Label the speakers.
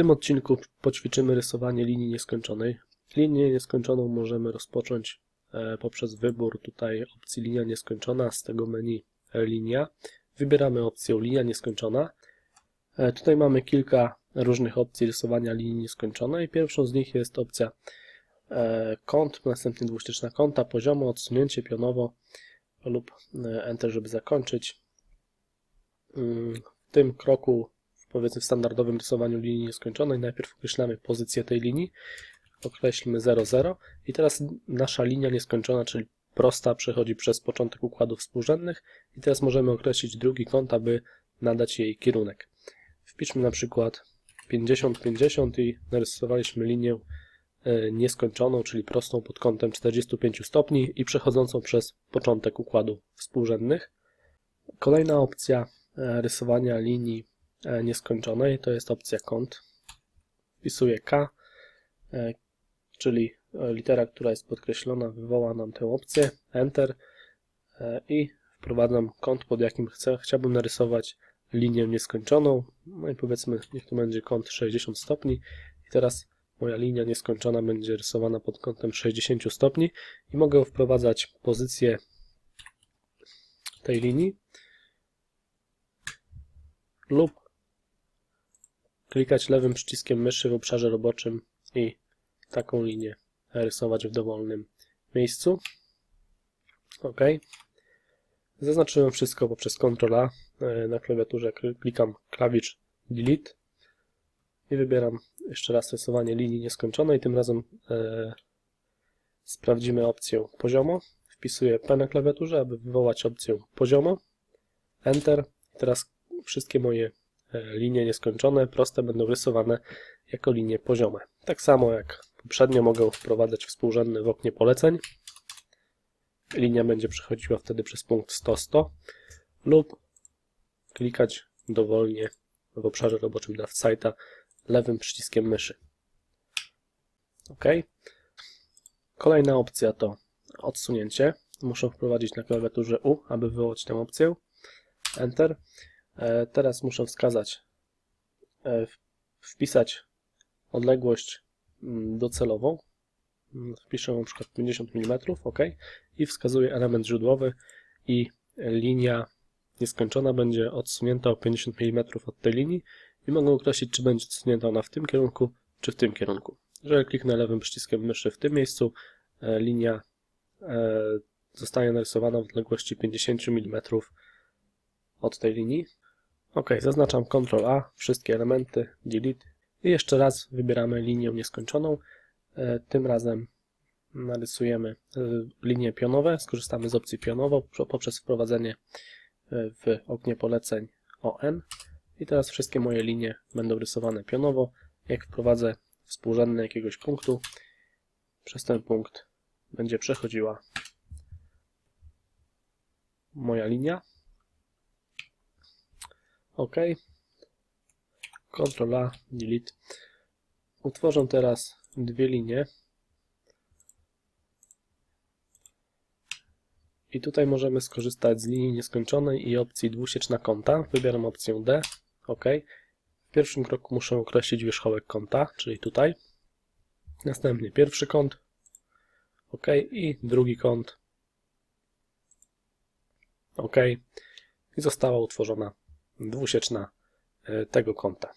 Speaker 1: tym odcinku poćwiczymy rysowanie linii nieskończonej. Linię nieskończoną możemy rozpocząć e, poprzez wybór tutaj opcji linia nieskończona z tego menu e, linia. Wybieramy opcję linia nieskończona. E, Tutaj mamy kilka różnych opcji rysowania linii nieskończonej. Pierwszą z nich jest opcja kąt, następnie dwuścieczna kąta, poziomo, odsunięcie pionowo lub Enter, żeby zakończyć. Mm, W tym kroku, powiedzmy w standardowym rysowaniu linii nieskończonej, najpierw określamy pozycję tej linii, określmy 0,0 i teraz nasza linia nieskończona, czyli prosta, przechodzi przez początek układów współrzędnych i teraz możemy określić drugi kąt, aby nadać jej kierunek. Wpiszmy na przykład 50-50 i narysowaliśmy linię e, nieskończoną, czyli prostą pod kątem 45 stopni i przechodzącą przez początek układu współrzędnych. Kolejna opcja e, rysowania linii nieskończonej to jest opcja kąt. Wpisuję K, e, czyli e, litera, która jest podkreślona, wywoła nam tę opcję, Enter e, i wprowadzam kąt, pod jakim chcę. Chciałbym narysować linię nieskończoną, no i powiedzmy, niech to będzie kąt 60 stopni i teraz moja linia nieskończona będzie rysowana pod kątem 60 stopni i mogę wprowadzać pozycję tej linii lub klikać lewym przyciskiem myszy w obszarze roboczym i taką linię rysować w dowolnym miejscu. OK. Zaznaczyłem wszystko poprzez Ctrl A. E, Na klawiaturze kl- klikam klawisz Delete i wybieram jeszcze raz rysowanie linii nieskończonej. Tym razem e, sprawdzimy opcję poziomo. Wpisuję P na klawiaturze, aby wywołać opcję poziomo. Enter. Teraz wszystkie moje linie nieskończone, proste będą rysowane jako linie poziome. Tak samo jak poprzednio mogę wprowadzać współrzędne w oknie poleceń. Linia będzie przechodziła wtedy przez punkt 100-100 lub klikać dowolnie w obszarze roboczym DraftSite'a lewym przyciskiem myszy. OK. Kolejna opcja to odsunięcie. Muszę wprowadzić na klawiaturze U, aby wywołać tę opcję. Enter. E, Teraz muszę wskazać, e, wpisać odległość mm, docelową. Mm, Wpiszę na przykład 50 mm, OK. I wskazuję element źródłowy i linia nieskończona będzie odsunięta o 50 mm od tej linii i mogę określić, czy będzie odsunięta ona w tym kierunku, czy w tym kierunku. Jeżeli kliknę lewym przyciskiem myszy w tym miejscu, e, linia zostanie narysowana w odległości 50 mm od tej linii. OK, zaznaczam Ctrl A, wszystkie elementy, Delete i jeszcze raz wybieramy linię nieskończoną. E, Tym razem narysujemy e, linie pionowe, skorzystamy z opcji pionowo po- poprzez wprowadzenie e, w oknie poleceń ON. I teraz wszystkie moje linie będą rysowane pionowo. Jak wprowadzę współrzędne jakiegoś punktu, przez ten punkt będzie przechodziła moja linia. OK. Ctrl A, Delete. Utworzę teraz dwie linie. I tutaj możemy skorzystać z linii nieskończonej i opcji dwusieczna kąta. Wybieram opcję D. OK. W pierwszym kroku muszę określić wierzchołek kąta, czyli tutaj. Następnie pierwszy kąt. OK. I drugi kąt. OK. I została utworzona dwusieczna e, tego kąta.